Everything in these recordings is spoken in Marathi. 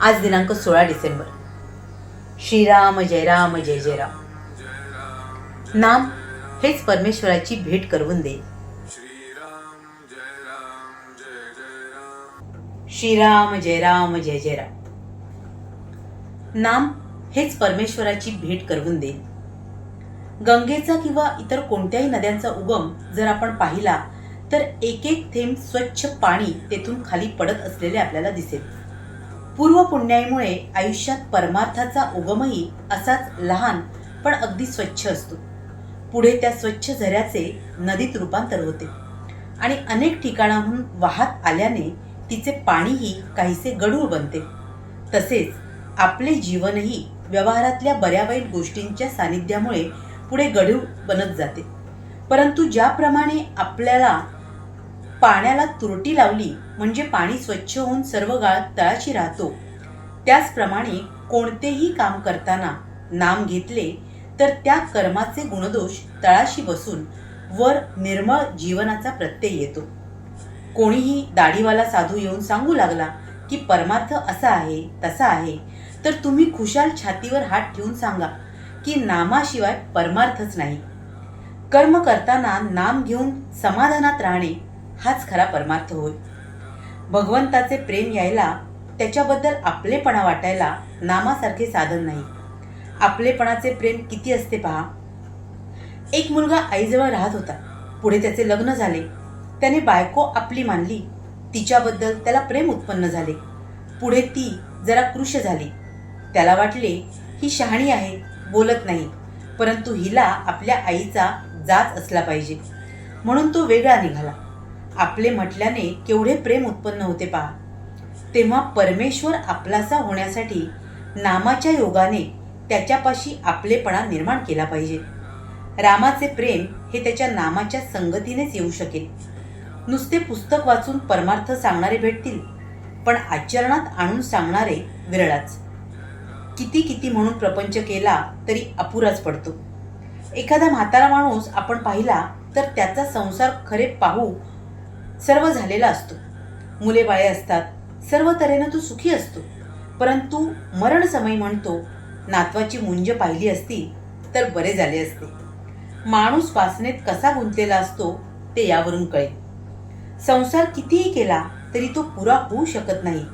आज दिनांक सोळा डिसेंबर. श्रीराम जय राम जय जय राम. नाम हेच परमेश्वराची भेट करवून दे श्रीराम जय राम जय जय राम. नाम हेच परमेश्वराची भेट करवून दे गंगेचा किंवा इतर कोणत्याही नद्यांचा उगम जर आपण पाहिला तर एक एक थेंब स्वच्छ पाणी तेथून खाली पडत असलेले आपल्याला दिसेल. पूर्व पुण्याईमुळे आयुष्यात परमार्थाचा उगमही असाच लहान पण अगदी स्वच्छ असतो. पुढे त्या स्वच्छ झऱ्याचे नदीत रूपांतर होते. आणि अनेक ठिकाणाहून वाहत आल्याने तिचे पाणीही काहीसे गढूळ बनते. तसेच आपले जीवनही व्यवहारातल्या बऱ्या वाईट गोष्टींच्या सानिध्यामुळे पुढे गढूळ बनत जाते. परंतु ज्याप्रमाणे आपल्याला पाण्याला तुरटी लावली म्हणजे पाणी स्वच्छ होऊन सर्व गाळ तळाशी राहतो. त्याचप्रमाणे कोणतेही काम करताना नाम घेतले तर त्या कर्माचे गुणदोष तळाशी बसून वर निर्मळ जीवनाचा प्रत्यय येतो. कोणीही दाढीवाला साधू येऊन सांगू लागला की परमार्थ असा आहे तसा आहे तर तुम्ही खुशाल छातीवर हात ठेवून सांगा की नामाशिवाय परमार्थच नाही. कर्म करताना नाम घेऊन समाधानात राहणे हाच खरा परमार्थ होय. भगवंताचे प्रेम यायला त्याच्याबद्दल आपलेपणा वाटायला नामासारखे साधन नाही. आपलेपणाचे प्रेम किती असते पहा. एक मुलगा आईजवळ राहत होता. पुढे त्याचे लग्न झाले. त्याने बायको आपली मानली. तिच्याबद्दल त्याला प्रेम उत्पन्न झाले. पुढे ती जरा कृश झाली. त्याला वाटले ही शहाणी आहे बोलत नाही. परंतु हिला आपल्या आईचा जाच असला पाहिजे. म्हणून तो वेगळा निघाला. आपले म्हटल्याने केवढे प्रेम उत्पन्न होते पहा. तेव्हा परमेश्वर आपलासा होण्यासाठी नामाच्या योगाने त्याच्यापाशी आपलेपणा निर्माण केला पाहिजे. रामाचे प्रेम हे त्याच्या नामाच्या संगतीनेच येऊ शकेल. नुसते पुस्तक वाचून परमार्थ सांगणारे भेटतील पण आचरणात आणून सांगणारे विरळाच. किती किती म्हणून प्रपंच केला तरी अपुराच पडतो. एखादा म्हातारा माणूस आपण पाहिला तर त्याचा संसार खरे पाहू सर्व झालेला असतो. मुले बाळे असतात. सर्व तऱ्हेनं तो सुखी असतो. परंतु मरण समय म्हणतो नातवाची मुंज पाहिली असती तर बरे झाले असते. माणूस वासनेत कसा गुंतलेला असतो ते यावरून कळेल. संसार कितीही केला तरी तो पुरा होऊ शकत नाही.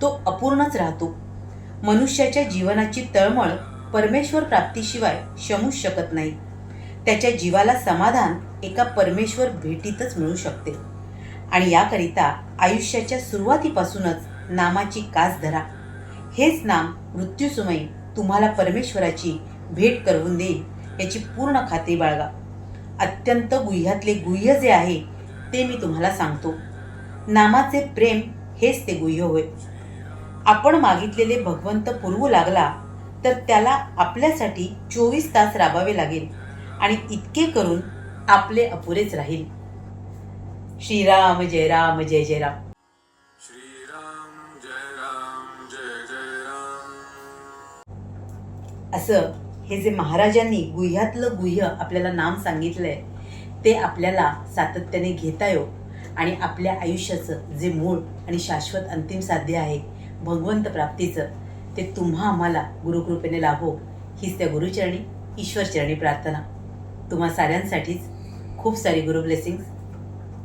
तो अपूर्णच राहतो. मनुष्याच्या जीवनाची तळमळ परमेश्वर प्राप्तीशिवाय शमूच शकत नाही. त्याच्या जीवाला समाधान एका परमेश्वर भेटीतच मिळू शकते. आणि याकरिता आयुष्याच्या सुरुवातीपासूनच नामाची कास धरा. हेच नाम मृत्यूसमयी तुम्हाला परमेश्वराची भेट करवून देईल याची पूर्ण खात्री बाळगा. अत्यंत गुह्यातले गुह्य जे आहे ते मी तुम्हाला सांगतो. नामाचे प्रेम हेच ते गुह्य होय. आपण मागितलेले भगवंत पुरवू लागला तर त्याला आपल्यासाठी चोवीस तास राबावे लागेल आणि इतके करून आपले अपुरेच राहील. श्रीराम जय राम जय जय राम. श्रीराम जय राम जय जय राम. असं हे जे महाराजांनी गुह्यातलं गुह्य आपल्याला नाम सांगितलंय ते आपल्याला सातत्याने घेता येऊ आणि आपल्या आयुष्याचं जे मूळ आणि शाश्वत अंतिम साध्य आहे भगवंत प्राप्तीचं ते तुम्हा आम्हाला गुरुकृपेने लाभो हीच त्या गुरुचरणी ईश्वरचरणी प्रार्थना. तुम्हा साऱ्यांसाठीच खूप सारी गुरु ब्लेसिंग्स